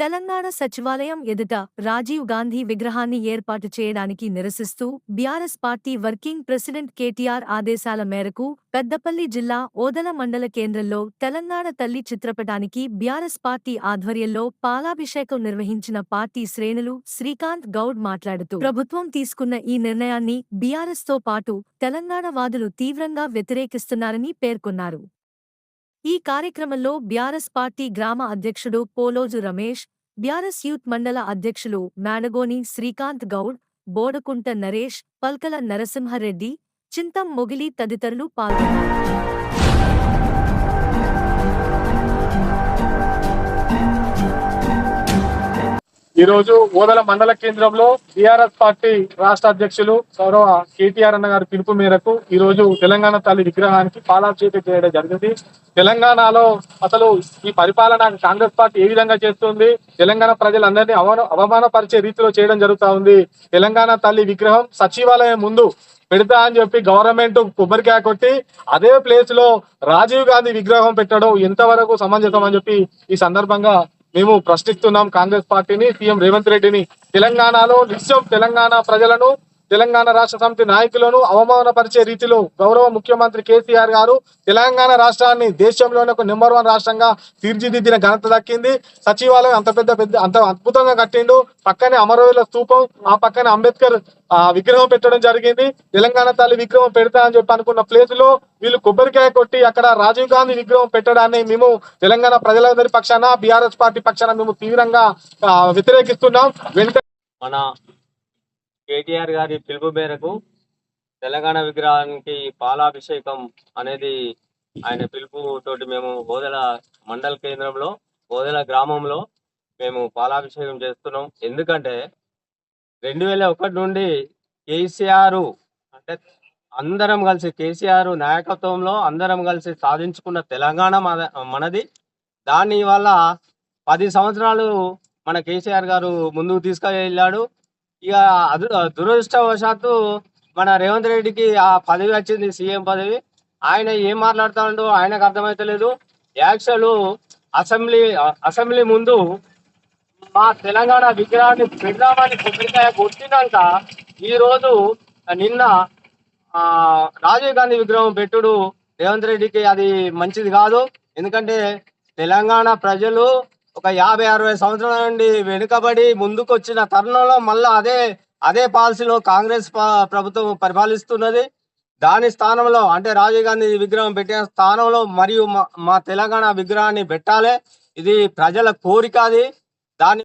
తెలంగాణ సచివాలయం ఎదుట రాజీవ్ గాంధీ విగ్రహాన్ని ఏర్పాటు చేయడానికి నిరసిస్తూ BRS party working president KTR ఆదేశాల మేరకు పెద్దపల్లి జిల్లా ఓదల మండల కేంద్రంలో తెలంగాణ తల్లి చిత్రపటానికి బీఆర్ఎస్ పార్టీ ఆధ్వర్యంలో పాలాభిషేకం నిర్వహించిన పార్టీ శ్రేణులు శ్రీకాంత్ గౌడ్ మాట్లాడుతూ ప్రభుత్వం తీసుకున్న ఈ నిర్ణయాన్ని బీఆర్ఎస్తో పాటు తెలంగాణ వాదులు తీవ్రంగా వ్యతిరేకిస్తున్నారని పేర్కొన్నారు. ఈ కార్యక్రమంలో బ్యారస్ పార్టీ గ్రామ అధ్యక్షుడు పోలోజు రమేష్ బ్యారస్ యూత్ మండల అధ్యక్షులు మేనగోని శ్రీకాంత్ గౌడ్ బోడకుంట నరేష్ పల్కల నరసింహారెడ్డి చింతం మొగిలి తదితరులు పాల్గొన్నారు. ఈ రోజు ఓదల మండల కేంద్రంలో టిఆర్ఎస్ పార్టీ రాష్ట్ర అధ్యక్షులు గౌరవ కేటీఆర్ అన్న గారి పిలుపు మేరకు ఈ రోజు తెలంగాణ తల్లి విగ్రహానికి పాలాభిషేకం చేయడం జరిగింది. తెలంగాణలో అసలు ఈ పరిపాలన కాంగ్రెస్ పార్టీ ఏ విధంగా చేస్తుంది? తెలంగాణ ప్రజలందరినీ అవమాన అవమానపరిచే రీతిలో చేయడం జరుగుతా ఉంది. తెలంగాణ తల్లి విగ్రహం సచివాలయం ముందు పెడతా అని చెప్పి గవర్నమెంట్ కొబ్బరికాయ కొట్టి అదే ప్లేస్లో రాజీవ్ గాంధీ విగ్రహం పెట్టడం ఎంతవరకు సమంజసం అని చెప్పి ఈ సందర్భంగా మేము ప్రశ్నిస్తున్నాం కాంగ్రెస్ పార్టీని సీఎం రేవంత్ రెడ్డిని. తెలంగాణలో నిత్యం తెలంగాణ ప్రజలను తెలంగాణ రాష్ట్ర సమితి నాయకులను అవమానపరిచే రీతిలో గౌరవ ముఖ్యమంత్రి కేసీఆర్ గారు తెలంగాణ రాష్ట్రాన్ని దేశంలోనే ఒక నెంబర్ వన్ రాష్ట్రంగా తీర్చిదిద్దిన ఘనత దక్కింది. సచివాలయం అంత పెద్ద పెద్ద అంత అద్భుతంగా కట్టిండు. పక్కనే అమరవీరుల స్థూపం ఆ పక్కనే అంబేద్కర్ ఆ విగ్రహం పెట్టడం జరిగింది. తెలంగాణ తల్లి విగ్రహం పెడతా అని చెప్పి అనుకున్న ప్లేస్లో వీళ్ళు కొబ్బరికాయ కొట్టి అక్కడ రాజీవ్ గాంధీ విగ్రహం పెట్టడాన్ని మేము తెలంగాణ ప్రజలందరి పక్షాన బీఆర్ఎస్ పార్టీ పక్షాన మేము తీవ్రంగా వ్యతిరేకిస్తున్నాం. వెంటనే మన కేటీఆర్ గారి పిలుపు మేరకు తెలంగాణ విగ్రహానికి పాలాభిషేకం అనేది ఆయన పిలుపు తోటి మేము బోధల మండల కేంద్రంలో బోధల గ్రామంలో మేము పాలాభిషేకం చేస్తున్నాం. ఎందుకంటే రెండు వేల ఒకటి నుండి కేసీఆర్ అంటే అందరం కలిసి కేసీఆర్ నాయకత్వంలో అందరం కలిసి సాధించుకున్న తెలంగాణ మన- మనది. దాని వల్ల పది సంవత్సరాలు మన కేసీఆర్ గారు ముందుకు తీసుకెళ్ళాడు. ఇక అదు దురదృష్టవశాత్తు మన రేవంత్ రెడ్డికి ఆ పదవి వచ్చింది సీఎం పదవి. ఆయన ఏం మాట్లాడుతాడో ఆయనకు అర్థమైతలేదు. యాక్చువల్ అసెంబ్లీ అసెంబ్లీ ముందు మా తెలంగాణ విగ్రహాన్ని పెడదామని కొబ్బరికాయ కొట్టినాక ఈ రోజు నిన్న రాజీవ్ గాంధీ విగ్రహం పెట్టుడు రేవంత్ రెడ్డికి అది మంచిది కాదు. ఎందుకంటే తెలంగాణ ప్రజలు ఒక యాభై అరవై సంవత్సరాల నుండి వెనుకబడి ముందుకు వచ్చిన తరుణంలో మళ్ళా అదే అదే పాలసీలో కాంగ్రెస్ ప్రభుత్వం పరిపాలిస్తున్నది. దాని స్థానంలో అంటే రాజీవ్ గాంధీ విగ్రహం పెట్టిన స్థానంలో మరియు మా- మా తెలంగాణ విగ్రహాన్ని పెట్టాలి. ఇది ప్రజల కోరిక అది.